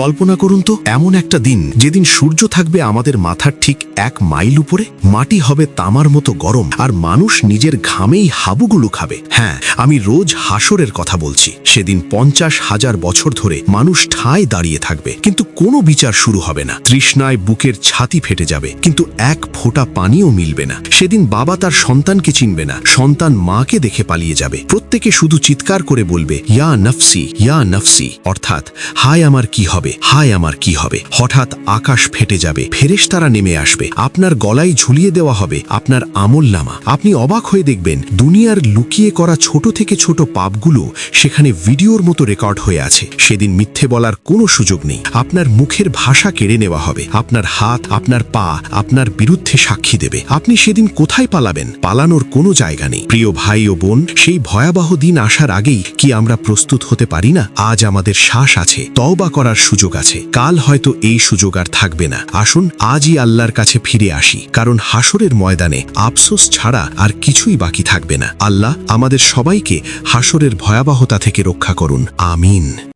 কল্পনা করুন তো, এমন একটা দিন, যেদিন সূর্য থাকবে আমাদের মাথার ঠিক এক মাইল উপরে, মাটি হবে তামার মতো গরম, আর মানুষ নিজের ঘামেই হাবুগুলো খাবে। হ্যাঁ আমি রোজ হাসরের কথা বলছি। সেদিন পঞ্চাশ হাজার বছর ধরে মানুষ ঠায় দাঁড়িয়ে থাকবে, কিন্তু কোনো বিচার শুরু হবে না। তৃষ্ণায় বুকের ছাতি ফেটে যাবে, কিন্তু এক ফোঁটা পানিও মিলবে না। সেদিন বাবা তার সন্তানকে চিনবে না, সন্তান মাকে দেখে পালিয়ে যাবে। প্রত্যেকে শুধু চিৎকার করে বলবে, ইয়া নফসি ইয়া নফসি। অর্থাৎ, হায়, আমার কি হবে? হায় আমার কি হবে? হঠাৎ আকাশ ফেটে যাবে, ফেরেশতারা নেমে আসবে, আপনার গলায় ঝুলিয়ে দেওয়া হবে, আপনার আমল নামা আপনি অবাক হয়ে দেখবেন, দুনিয়ার লুকিয়ে করা ছোট থেকে ছোট পাপগুলো সেখানে ভিডিওর মতো রেকর্ড হয়ে আছে। সেদিন মিথ্যে বলার কোনো সুযোগ নেই। আপনার মুখের ভাষা কেড়ে নেওয়া হবে। আপনার হাত, আপনার পা, আপনার বিরুদ্ধে সাক্ষী দেবে। আপনি সেদিন কোথায় পালাবেন? পালানোর কোনো জায়গা নেই। প্রিয় ভাই ও বোন, সেই ভয়াবহ দিন আসার আগেই কি আমরা প্রস্তুত হতে পারি না? আজ আমাদের শ্বাস আছে। তওবা করার সুযোগ আছে। কাল হয়তো এই সুযোগ আর থাকবে না। আসুন, আজই আল্লাহর কাছে ফিরে আসি। কারণ হাসরের ময়দানে আফসোস ছাড়া আর কিছুই বাকি থাকবে না। আল্লাহ আমাদের সবাইকে হাসরের ভয়াবহতা থেকে রক্ষা করুন। আমিন।